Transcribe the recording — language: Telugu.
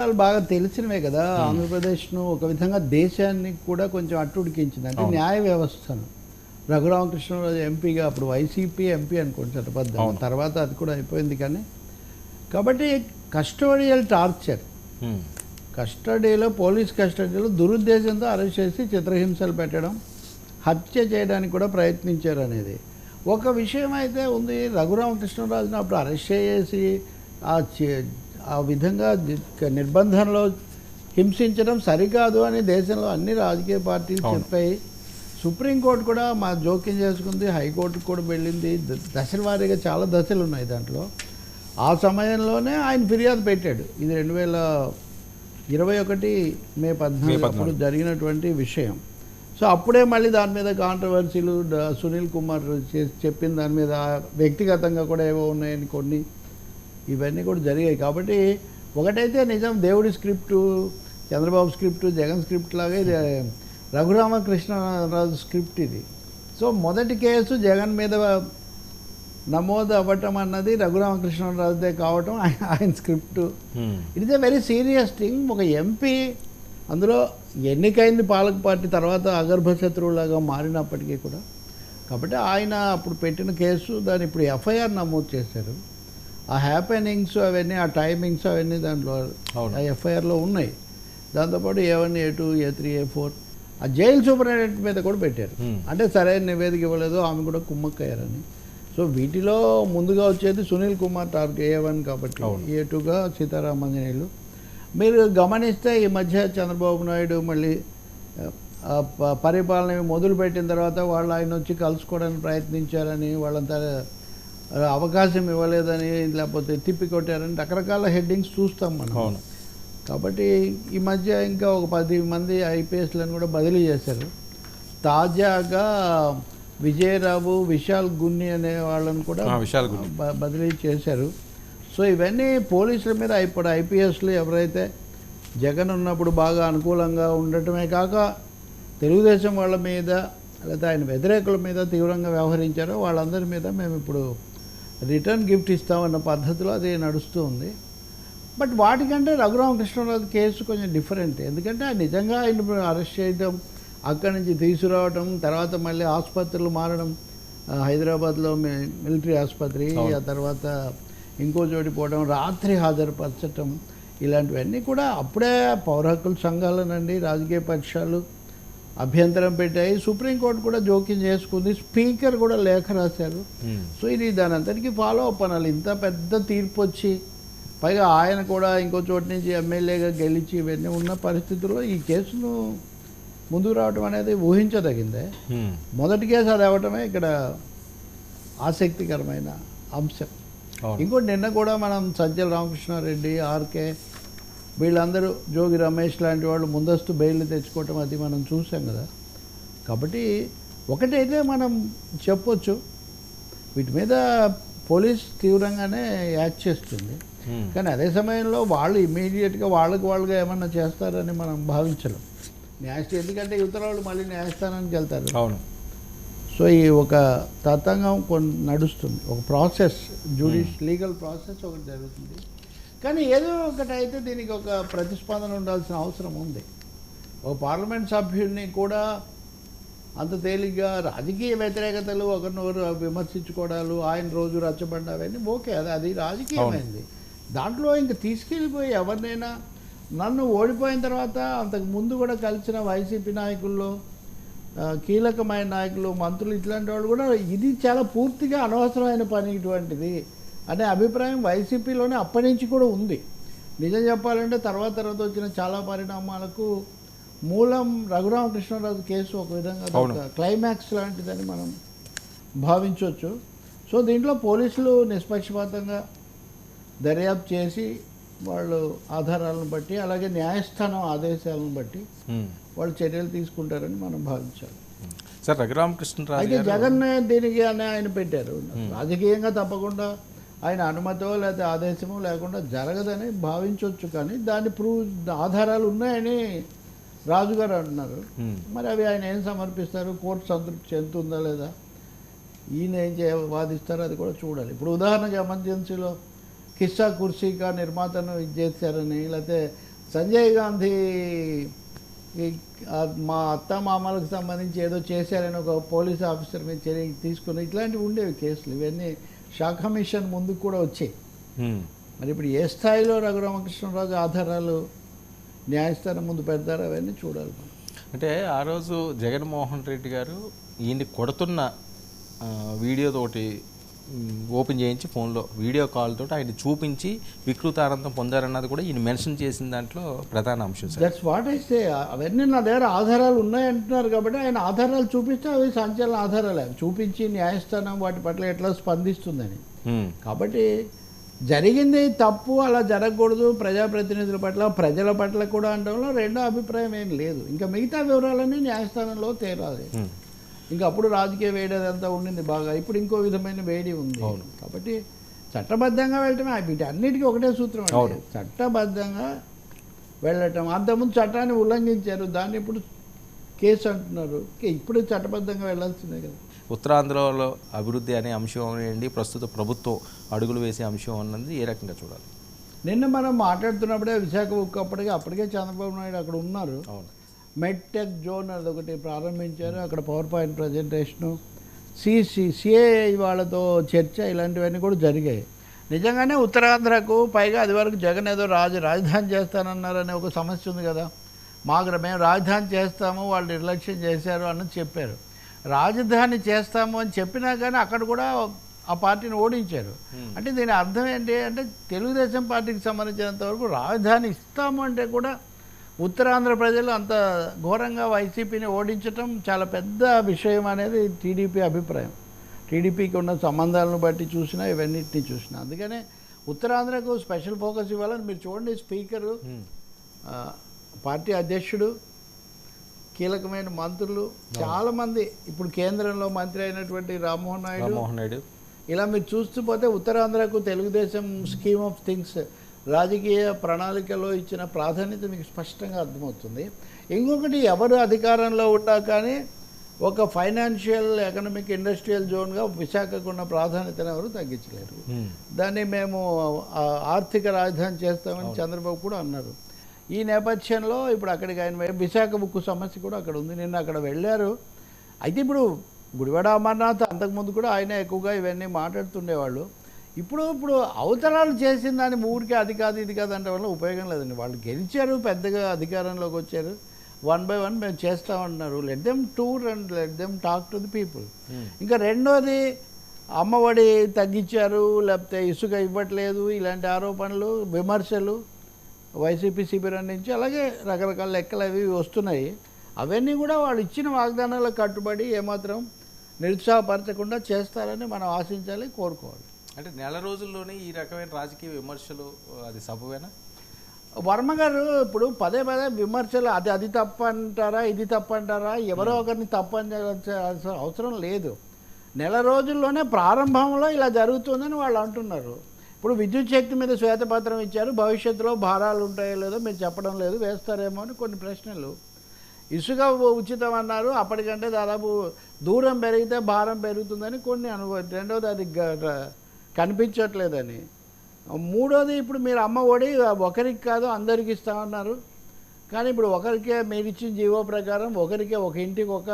వాళ్ళు బాగా తెలిసినవే కదా. ఆంధ్రప్రదేశ్ను ఒక విధంగా దేశాన్ని కూడా కొంచెం అట్టుడికించింది. అంటే. న్యాయ వ్యవస్థను. రఘురామకృష్ణరాజు ఎంపీగా అప్పుడు వైసీపీ ఎంపీ అనుకోండి చట్టబద్ధం అవును. తర్వాత అది కూడా అయిపోయింది కానీ. కాబట్టి కస్టోడియల్ టార్చర్. కస్టడీలో పోలీస్ కస్టడీలో దురుద్దేశంతో అరెస్ట్ చేసి చిత్రహింసలు పెట్టడం హత్య చేయడానికి కూడా ప్రయత్నించారు అనేది. ఒక విషయం అయితే ఉంది. రఘురామకృష్ణరాజును అప్పుడు అరెస్ట్ చేసి ఆ ఆ విధంగా నిర్బంధంలో హింసించడం సరికాదు అని దేశంలో అన్ని రాజకీయ పార్టీలు. చెప్పాయి. సుప్రీంకోర్టు కూడా మా జోక్యం చేసుకుంది హైకోర్టుకు కూడా వెళ్ళింది. దశల వారీగా చాలా దశలు ఉన్నాయి దాంట్లో. ఆ సమయంలోనే ఆయన ఫిర్యాదు పెట్టాడు. ఇది రెండు వేల ఇరవై ఒకటి మే పద్నాలుగు అప్పుడు. జరిగినటువంటి విషయం. సో అప్పుడే మళ్ళీ దాని మీద కాంట్రవర్సీలు సునీల్ కుమార్ చెప్పిన దాని మీద వ్యక్తిగతంగా కూడా ఏవో ఉన్నాయని కొన్ని ఇవన్నీ కూడా జరిగాయి. కాబట్టి ఒకటైతే నిజం దేవుడి script Chandrababu script Jagan script లాగా ఇది రఘురామకృష్ణరాజు స్క్రిప్ట్ ఇది. సో మొదటి కేసు జగన్ మీద నమోదు అవ్వటం అన్నది రఘురామకృష్ణరాజుదే కావటం ఆయన ఆయన script. It is a very serious thing ఒక ఎంపీ అందులో ఎన్నికైంది పాలక పార్టీ తర్వాత అగర్భ శత్రువులాగా మారినప్పటికీ కూడా. కాబట్టి ఆయన అప్పుడు పెట్టిన కేసు దాన్ని ఇప్పుడు ఎఫ్ఐఆర్ నమోదు చేశారు. ఆ హ్యాపెనింగ్స్ అవన్నీ ఆ టైమింగ్స్ అవన్నీ దాంట్లో. ఆ ఎఫ్ఐఆర్లో ఉన్నాయి దాంతోపాటు A one A two A three A four ఆ జైలు సూపరింటెండెంట్ మీద కూడా పెట్టారు Hmm. అంటే సరైన నివేదిక ఇవ్వలేదు ఆమె కూడా కుమ్మక్కయ్యారని సో వీటిలో ముందుగా వచ్చేది Sunil Kumar target A one కాబట్టి. ఏ టూగా సీతారామంజనేయులు మీరు గమనిస్తే ఈ మధ్య చంద్రబాబు నాయుడు మళ్ళీ పరిపాలన మొదలుపెట్టిన తర్వాత వాళ్ళు ఆయన వచ్చి కలుసుకోవడానికి ప్రయత్నించారని వాళ్ళంతా అవకాశం ఇవ్వలేదని లేకపోతే తిప్పి కొట్టారని రకరకాల హెడ్డింగ్స్ చూస్తాం మనం. అవును. కాబట్టి ఈ మధ్య ఇంకా ఒక పది మంది ఐపీఎస్లను కూడా బదిలీ చేశారు. తాజాగా విజయరావు విశాల్ గున్ని అనే వాళ్ళని కూడా విశాల్ బదిలీ చేశారు. సో ఇవన్నీ పోలీసుల మీద ఇప్పుడు ఐపీఎస్లు ఎవరైతే జగన్ ఉన్నప్పుడు బాగా అనుకూలంగా ఉండటమే కాక తెలుగుదేశం వాళ్ళ మీద లేదా ఆయన వ్యతిరేకుల మీద తీవ్రంగా వ్యవహరించారో వాళ్ళందరి మీద మేము ఇప్పుడు రిటర్న్ గిఫ్ట్ ఇస్తామన్న పద్ధతిలో అది నడుస్తూ ఉంది బట్ వాటికంటే రఘురామకృష్ణరాజు కేసు కొంచెం డిఫరెంట్ ఎందుకంటే ఆయన నిజంగా ఆయన అరెస్ట్ చేయడం అక్కడి నుంచి తీసుకురావడం తర్వాత మళ్ళీ ఆసుపత్రులు మారడం ఆ, హైదరాబాద్లో మిలిటరీ ఆసుపత్రి. ఆ తర్వాత ఇంకో చోటి పోవడం రాత్రి హాజరుపరచటం ఇలాంటివన్నీ కూడా అప్పుడే పౌర హక్కుల సంఘాలనండి రాజకీయ పక్షాలు అభ్యంతరం పెట్టాయి. సుప్రీంకోర్టు కూడా జోక్యం చేసుకుంది. స్పీకర్ కూడా లేఖ రాశారు. ఉమ్. సో ఇది దాని అంతటికీ ఫాలో అప్ అనాలి. ఇంత పెద్ద తీర్పు వచ్చి పైగా ఆయన కూడా ఇంకో చోటు నుంచి ఎమ్మెల్యేగా గెలిచి ఇవన్నీ ఉన్న పరిస్థితుల్లో ఈ కేసును ముందుకు రావడం అనేది ఊహించదగిందే. ఉమ్. మొదటి కేసు అది అవ్వటమే ఇక్కడ ఆసక్తికరమైన అంశం. ఇంకోటి నిన్న కూడా మనం సజ్జల రామకృష్ణారెడ్డి ఆర్కే వీళ్ళందరూ జోగి రమేష్ లాంటి వాళ్ళు ముందస్తు బెయిల్ తెచ్చుకోవటం అది మనం చూసాం కదా. కాబట్టి ఒకటైతే మనం చెప్పొచ్చు. వీటి మీద పోలీస్ తీవ్రంగానే యాక్ట్ చేస్తుంది. కానీ అదే సమయంలో వాళ్ళు ఇమీడియట్గా వాళ్ళకి వాళ్ళుగా ఏమన్నా చేస్తారని మనం భావించలేం. న్యాయస్థానం ఎందుకంటే ఇతర వాళ్ళు మళ్ళీ న్యాయస్థానానికి వెళ్తారు. అవును. సో ఈ ఒక తతంగం కొన్ని నడుస్తుంది. ఒక ప్రాసెస్ జ్యుడిష్ లీగల్ ప్రాసెస్ ఒకటి జరుగుతుంది. కానీ ఏదో ఒకటి అయితే దీనికి ఒక ప్రతిస్పందన ఉండాల్సిన అవసరం ఉంది. ఒక పార్లమెంట్ సభ్యుడిని కూడా అంత తేలిగ్గా రాజకీయ వ్యతిరేకతలు ఒకరినొకరు విమర్శించుకోవడాలు ఆయన రోజు రచ్చబండ అవన్నీ ఓకే అది అది రాజకీయమైంది. దాంట్లో ఇంక తీసుకెళ్ళిపోయి ఎవరినైనా నన్ను ఓడిపోయిన తర్వాత అంతకు ముందు కూడా కలిసిన వైసీపీ నాయకుల్లో కీలకమైన నాయకులు మంత్రులు ఇట్లాంటి వాళ్ళు కూడా ఇది చాలా పూర్తిగా అనవసరమైన పని ఇటువంటిది. అనే అభిప్రాయం వైసీపీలోనే అప్పటి నుంచి కూడా ఉంది. నిజం చెప్పాలంటే తర్వాత తర్వాత వచ్చిన చాలా పరిణామాలకు మూలం రఘురామకృష్ణరాజు కేసు ఒక విధంగా క్లైమాక్స్ లాంటిదని మనం భావించవచ్చు. సో దీంట్లో పోలీసులు నిష్పక్షపాతంగా దర్యాప్తు చేసి వాళ్ళు ఆధారాలను బట్టి అలాగే న్యాయస్థానం ఆదేశాలను బట్టి. వాళ్ళు చర్యలు తీసుకుంటారని మనం భావించాలి. సార్ రఘురామకృష్ణరాజు అయితే జగన్ దీనికి అని ఆయన పెట్టారు. రాజకీయంగా తప్పకుండా ఆయన అనుమతో లేకపోతే ఆదేశమో లేకుండా జరగదని భావించవచ్చు కానీ దాన్ని ప్రూవ్ ఆధారాలు ఉన్నాయని రాజుగారు అంటున్నారు. మరి అవి ఆయన ఏం సమర్పిస్తారు? కోర్టు సంతృప్తి చెందుతుందా లేదా? ఈయన ఏం చే వాదిస్తారో అది కూడా చూడాలి. ఇప్పుడు ఉదాహరణకి ఎమర్జెన్సీలో కిస్సా కుర్సీకా నిర్మాతను ఇది చేశారని లేకపోతే సంజయ్ గాంధీ మా అత్త మామలకు సంబంధించి ఏదో చేశారని ఒక పోలీస్ ఆఫీసర్ మీద చర్య తీసుకుని ఇట్లాంటివి ఉండేవి కేసులు. ఇవన్నీ శాఖ మిషన్ ముందుకు కూడా వచ్చాయి. మరి ఇప్పుడు ఏ స్థాయిలో రఘురామకృష్ణరాజు ఆధారాలు న్యాయస్థానం ముందు పెడతారో అవన్నీ చూడాలి. అంటే ఆ రోజు జగన్మోహన్ రెడ్డి గారు ఈయన్ని కొడుతున్న ఆ, వీడియో తోటి మ్, ఓపెన్ చేయించి ఫోన్లో వీడియో కాల్ తోటి ఆయన చూపించి వికృత ఆనందం పొందారన్నది కూడా ఈయన మెన్షన్ చేసిన దాంట్లో ప్రధాన అంశం సార్. దట్స్ వాట్ అయితే అవన్నీ నా దగ్గర ఆధారాలు ఉన్నాయి అంటున్నారు కాబట్టి ఆయన ఆధారాలు చూపిస్తే అవి సంచలన ఆధారాలే. చూపించి న్యాయస్థానం వాటి పట్ల ఎట్లా స్పందిస్తుందని. కాబట్టి జరిగింది తప్పు అలా జరగకూడదు ప్రజాప్రతినిధుల పట్ల ప్రజల పట్ల కూడా అనడంలో రెండో అభిప్రాయం ఏం లేదు. ఇంకా మిగతా వివరాలన్నీ న్యాయస్థానంలో తేరాలి. ఇంకా అప్పుడు రాజకీయ వేడి అదంతా ఉండింది బాగా. ఇప్పుడు ఇంకో విధమైన వేడి ఉంది. కాబట్టి చట్టబద్ధంగా వెళ్ళటమే వీటన్నిటికీ ఒకటే సూత్రం అండి. చట్టబద్ధంగా వెళ్ళటం. అంతకుముందు చట్టాన్ని ఉల్లంఘించారు. దాన్ని ఇప్పుడు కేసు అంటున్నారు. ఇప్పుడు చట్టబద్ధంగా వెళ్ళాల్సిందే కదా. ఉత్తరాంధ్రలో అభివృద్ధి అనే అంశం అనేయండి ప్రస్తుత ప్రభుత్వం అడుగులు వేసే అంశం అన్నది ఏ రకంగా చూడాలి? నిన్న మనం మాట్లాడుతున్నప్పుడే విశాఖ ఉక్కు అప్పటికే అప్పటికే చంద్రబాబు నాయుడు అక్కడ ఉన్నారు. అవును. మెడ్టెక్ జోన్ అది ఒకటి ప్రారంభించారు. అక్కడ power point presentation. CC CAI వాళ్ళతో చర్చ ఇలాంటివన్నీ కూడా జరిగాయి. నిజంగానే ఉత్తరాంధ్రకు పైగా అది వరకు జగన్ ఏదో రాజు రాజధాని చేస్తానన్నారనే ఒక సమస్య ఉంది కదా. మాకు మేము రాజధాని చేస్తాము వాళ్ళు నిర్లక్ష్యం చేశారు అన్నది చెప్పారు. రాజధాని చేస్తాము అని చెప్పినా కానీ అక్కడ కూడా ఆ పార్టీని ఓడించారు. అంటే దీని అర్థం ఏంటి అంటే తెలుగుదేశం పార్టీకి సంబంధించినంత వరకు రాజధాని ఇస్తాము అంటే కూడా ఉత్తరాంధ్ర ప్రజలు అంత ఘోరంగా వైసీపీని ఓడించటం చాలా పెద్ద విషయం అనేది టీడీపీ అభిప్రాయం. టీడీపీకి ఉన్న సంబంధాలను బట్టి చూసినా ఇవన్నిటిని చూసినా. అందుకనే ఉత్తరాంధ్రకు స్పెషల్ ఫోకస్ ఇవ్వాలని మీరు చూడండి స్పీకరు పార్టీ అధ్యక్షుడు కీలకమైన మంత్రులు చాలామంది ఇప్పుడు కేంద్రంలో మంత్రి అయినటువంటి రామ్మోహన్ నాయుడు. ఇలా మీరు చూస్తూ పోతే ఉత్తరాంధ్రకు తెలుగుదేశం స్కీమ్ ఆఫ్ థింగ్స్ రాజకీయ ప్రణాళికలో ఇచ్చిన ప్రాధాన్యత మీకు స్పష్టంగా అర్థమవుతుంది. ఇంకొకటి ఎవరు అధికారంలో ఉన్నా కానీ ఒక ఫైనాన్షియల్ ఎకనామిక్ ఇండస్ట్రియల్ జోన్గా విశాఖకు ఉన్న ప్రాధాన్యతను ఎవరు తగ్గించలేరు. దాన్ని మేము ఆర్థిక రాజధాని చేస్తామని చంద్రబాబు కూడా అన్నారు. ఈ నేపథ్యంలో ఇప్పుడు అక్కడికి ఆయన విశాఖ ఉక్కు సమస్య కూడా అక్కడ ఉంది. నిన్న అక్కడ వెళ్ళారు. అయితే ఇప్పుడు గుడివాడ అమర్నాథ్ అంతకుముందు కూడా ఆయన ఎక్కువగా ఇవన్నీ మాట్లాడుతుండేవాళ్ళు. ఇప్పుడు ఇప్పుడు అవతరాలు చేసిన దాన్ని ఊరికే అది కాదు ఇది కాదు అంటే వల్ల ఉపయోగం లేదండి. వాళ్ళు గెలిచారు పెద్దగా అధికారంలోకి వచ్చారు. వన్ బై వన్ మేము చేస్తామంటున్నారు. Let them tour and let them talk to the people ఇంకా రెండోది అమ్మఒడి తగ్గించారు లేకపోతే ఇసుక ఇవ్వట్లేదు ఇలాంటి ఆరోపణలు విమర్శలు వైసీపీ శిబిరం నుంచి. అలాగే రకరకాల లెక్కలు అవి వస్తున్నాయి. అవన్నీ కూడా వాళ్ళు ఇచ్చిన వాగ్దానాలకు కట్టుబడి ఏమాత్రం నిరుత్సాహపరచకుండా చేస్తారని మనం ఆశించాలి కోరుకోవాలి. అంటే నెల రోజుల్లోనే ఈ రకమైన రాజకీయ విమర్శలు అది సబవేనా వర్మ గారు ఇప్పుడు పదే పదే విమర్శలు అది అది తప్పు అంటారా ఇది తప్పు అంటారా ఎవరో ఒకరిని తప్పు అని అవసరం లేదు. నెల రోజుల్లోనే ప్రారంభంలో ఇలా జరుగుతుందని వాళ్ళు అంటున్నారు. ఇప్పుడు విద్యుత్ శక్తి మీద శ్వేతపత్రం ఇచ్చారు భవిష్యత్తులో భారాలు ఉంటాయో లేదో మీరు చెప్పడం లేదు వేస్తారేమో అని కొన్ని ప్రశ్నలు. ఇసుక ఉచితం అన్నారు అప్పటికంటే దాదాపు దూరం పెరిగితే భారం పెరుగుతుందని కొన్ని అనుభవ రెండోది అది కనిపించట్లేదని. మూడోది ఇప్పుడు మీరు అమ్మ ఒడి ఒకరికి కాదు అందరికి ఇస్తామన్నారు కానీ ఇప్పుడు ఒకరికే మీరు ఇచ్చిన జీవో ప్రకారం ఒకరికే ఒక ఇంటికి ఒక